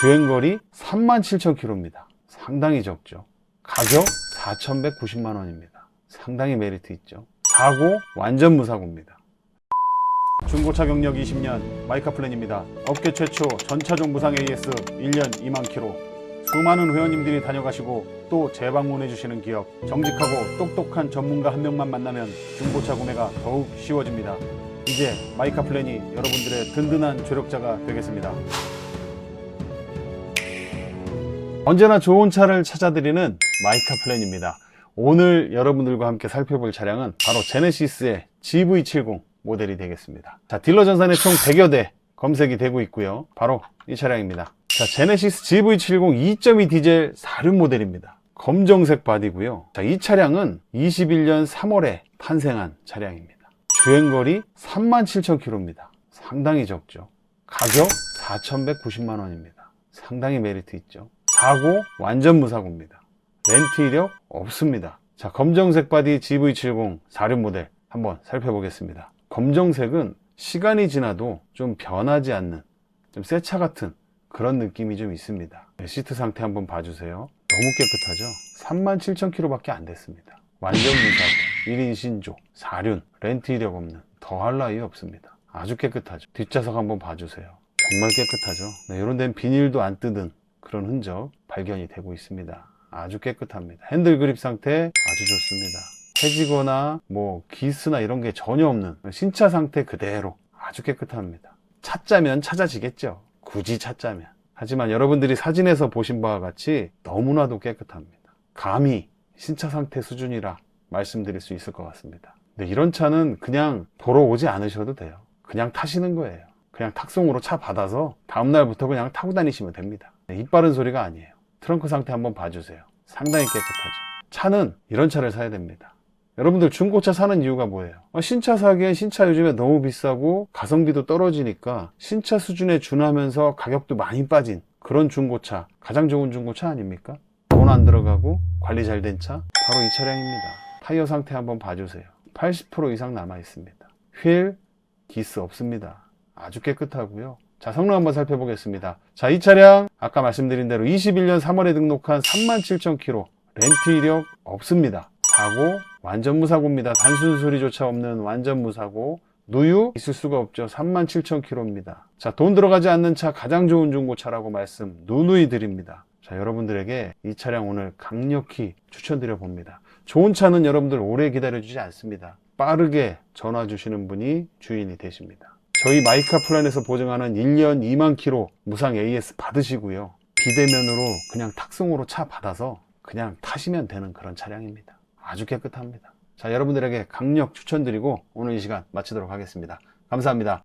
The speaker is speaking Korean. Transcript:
주행거리 37,000km입니다. 상당히 적죠. 가격 4,190만 원입니다. 상당히 메리트 있죠. 사고 완전 무사고입니다. 중고차 경력 20년 마이카 플랜입니다. 업계 최초 전차종 무상 AS 1년 2만 킬로. 수많은 회원님들이 다녀가시고 또 재방문해 주시는 기업 정직하고 똑똑한 전문가 한 명만 만나면 중고차 구매가 더욱 쉬워집니다. 이제 마이카 플랜이 여러분들의 든든한 조력자가 되겠습니다. 언제나 좋은 차를 찾아드리는 마이카 플랜입니다. 오늘 여러분들과 함께 살펴볼 차량은 바로 제네시스의 GV70 모델이 되겠습니다. 자, 딜러 전산에 총 100여 대 검색이 되고 있고요. 바로 이 차량입니다. 자, 제네시스 GV70 2.2 디젤 4륜 모델입니다. 검정색 바디고요. 자, 이 차량은 21년 3월에 탄생한 차량입니다. 주행거리 37,000km입니다. 상당히 적죠. 가격 4,190만 원입니다. 상당히 메리트 있죠. 사고 완전 무사고입니다. 렌트 이력 없습니다. 자, 검정색 바디 GV70 4륜 모델 한번 살펴보겠습니다. 검정색은 시간이 지나도 좀 변하지 않는 좀 새 차 같은 그런 느낌이 좀 있습니다. 네, 시트 상태 한번 봐주세요. 너무 깨끗하죠? 37,000km밖에 안 됐습니다. 완전 무사고 1인 신조 4륜 렌트 이력 없는 더할 나위 없습니다. 아주 깨끗하죠. 뒷좌석 한번 봐주세요. 정말 깨끗하죠. 네, 이런 데는 비닐도 안 뜯은 그런 흔적 발견이 되고 있습니다. 아주 깨끗합니다. 핸들 그립 상태 아주 좋습니다. 해지거나 뭐 기스나 이런 게 전혀 없는 신차 상태 그대로 아주 깨끗합니다. 찾자면 찾아지겠죠. 굳이 찾자면. 하지만 여러분들이 사진에서 보신 바와 같이 너무나도 깨끗합니다. 감히 신차 상태 수준이라 말씀드릴 수 있을 것 같습니다. 근데 이런 차는 그냥 보러 오지 않으셔도 돼요. 그냥 타시는 거예요. 그냥 탁송으로 차 받아서 다음날부터 그냥 타고 다니시면 됩니다. 네, 입 바른 소리가 아니에요. 트렁크 상태 한번 봐주세요. 상당히 깨끗하죠. 차는 이런 차를 사야 됩니다. 여러분들 중고차 사는 이유가 뭐예요? 아, 신차 사기엔 신차 요즘에 너무 비싸고 가성비도 떨어지니까 신차 수준에 준하면서 가격도 많이 빠진 그런 중고차 가장 좋은 중고차 아닙니까? 돈 안 들어가고 관리 잘 된 차 바로 이 차량입니다. 타이어 상태 한번 봐주세요. 80% 이상 남아 있습니다. 휠 기스 없습니다. 아주 깨끗하고요. 자, 성능 한번 살펴보겠습니다. 자, 이 차량 아까 말씀드린 대로 21년 3월에 등록한 37,000km 렌트 이력 없습니다. 사고 완전 무사고입니다. 단순 소리조차 없는 완전 무사고 누유 있을 수가 없죠. 37,000km입니다. 자, 돈 들어가지 않는 차 가장 좋은 중고차라고 말씀 누누이 드립니다. 자, 여러분들에게 이 차량 오늘 강력히 추천드려 봅니다. 좋은 차는 여러분들 오래 기다려주지 않습니다. 빠르게 전화 주시는 분이 주인이 되십니다. 저희 마이카 플랜에서 보증하는 1년 2만 킬로 무상 AS 받으시고요. 비대면으로 그냥 탁송으로 차 받아서 그냥 타시면 되는 그런 차량입니다. 아주 깨끗합니다. 자, 여러분들에게 강력 추천드리고 오늘 이 시간 마치도록 하겠습니다. 감사합니다.